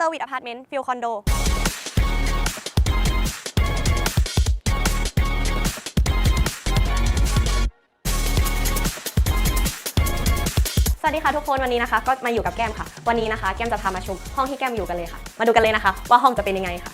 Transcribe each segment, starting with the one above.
เซอร์วิสอพาร์ตเมนต์ฟิลคอนโดสวัสดีค่ะทุกคนวันนี้นะคะ ก็มาอยู่กับแก้มค่ะ วันนี้นะคะ แก้มจะพามาชมห้องที่แก้มอยู่กันเลยค่ะ มาดูกันเลยนะคะ ว่าห้องจะเป็นยังไงค่ะ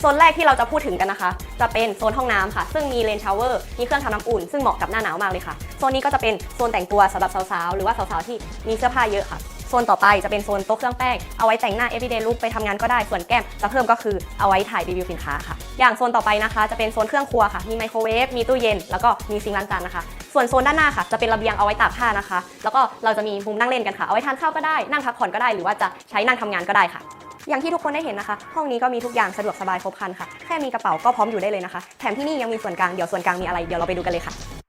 โซนแรกที่เราจะพูดถึงกันนะคะ จะเป็นโซนห้องน้ำค่ะ ซึ่งมีเลนชาวเวอร์มีเครื่องทำน้ำอุ่น ซึ่งเหมาะกับหน้าหนาวมากเลยค่ะ โซนนี้ก็จะเป็นโซนแต่งตัวสำหรับสาวๆ หรือว่าสาวๆ ที่มีเสื้อผ้าเยอะค่ะ โซนต่อไปจะเป็นโซนโต๊ะเครื่องแป้ง เอาไว้แต่งหน้า everyday look ไปทำงานก็ได้ ส่วนแก้มจะเพิ่มก็คือเอาไว้ถ่ายรีวิวสินค้าค่ะ อย่างโซนต่อไปนะคะจะเป็นโซนเครื่องครัวค่ะ มีไมโครเวฟ มีตู้เย็น แล้วก็มีซิงค์ล้างจานนะคะ ส่วนโซนด้านหน้าค่ะจะเป็นระเบียงเอาไว้ตากผ้านะคะ แล้วก็เราจะมีมุมนั่งเล่นกันค่ะ เอาไว้ทานข้าวก็ได้ นั่งพักผ่อนก็ได้ หรือว่าจะใช้นั่งทำงานก็ได้ค่ะอย่างที่ทุกคนได้เห็นนะคะ ห้องนี้ก็มีทุกอย่างสะดวกสบายครบครันค่ะ แค่มีกระเป๋าก็พร้อมอยู่ได้เลยนะคะ แถมที่นี่ยังมีส่วนกลาง เดี๋ยวส่วนกลางมีอะไร เดี๋ยวเราไปดูกันเลยค่ะ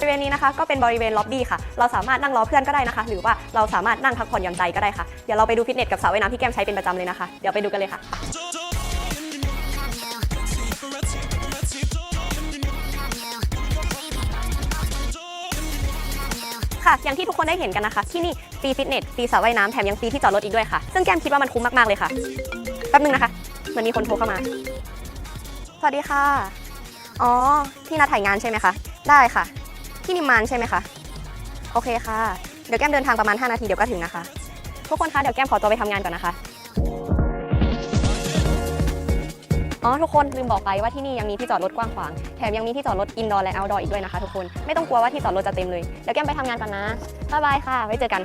บริเวณนี้นะคะก็เป็นบริเวณล็อบบี้ค่ะ เราสามารถนั่งรอเพื่อนก็ได้นะคะ หรือว่าเราสามารถนั่งพักผ่อนหย่อนใจก็ได้ค่ะ เดี๋ยวเราไปดูฟิตเนสกับสระว่ายน้ำที่แก้มใช้เป็นประจำเลยนะคะ เดี๋ยวไปดูกันเลยค่ะ ค่ะ อย่างที่ทุกคนได้เห็นกันนะคะ ที่นี่ฟรีฟิตเนส ฟรีสระว่ายน้ำแถมยังฟรีที่จอดรถอีกด้วยค่ะ ซึ่งแก้มคิดว่ามันคุ้มมากๆเลยค่ะ แป๊บนึงนะคะ เหมือนมีคนโทรเข้ามา สวัสดีค่ะ อ๋อ ที่นัดถ่ายงานใช่ไหมคะ ได้ค่ะ ที่นิมมานใช่ไหมคะ โอเคค่ะ เดี๋ยวแก้มเดินทางประมาณ 5 นาทีเดี๋ยวก็ถึงนะคะ ทุกคนคะเดี๋ยวแก้มขอตัวไปทำงานก่อนนะคะ อ๋อทุกคนลืมบอกไปว่าที่นี่ยังมีที่จอดรถกว้างขวาง แถมยังมีที่จอดรถอินดอร์และเอาท์ดอร์อีกด้วยนะคะทุกคน ไม่ต้องกลัวว่าที่จอดรถจะเต็มเลย เดี๋ยวแก้มไปทำงานก่อนนะ บ๊ายบายค่ะ ไว้เจอกัน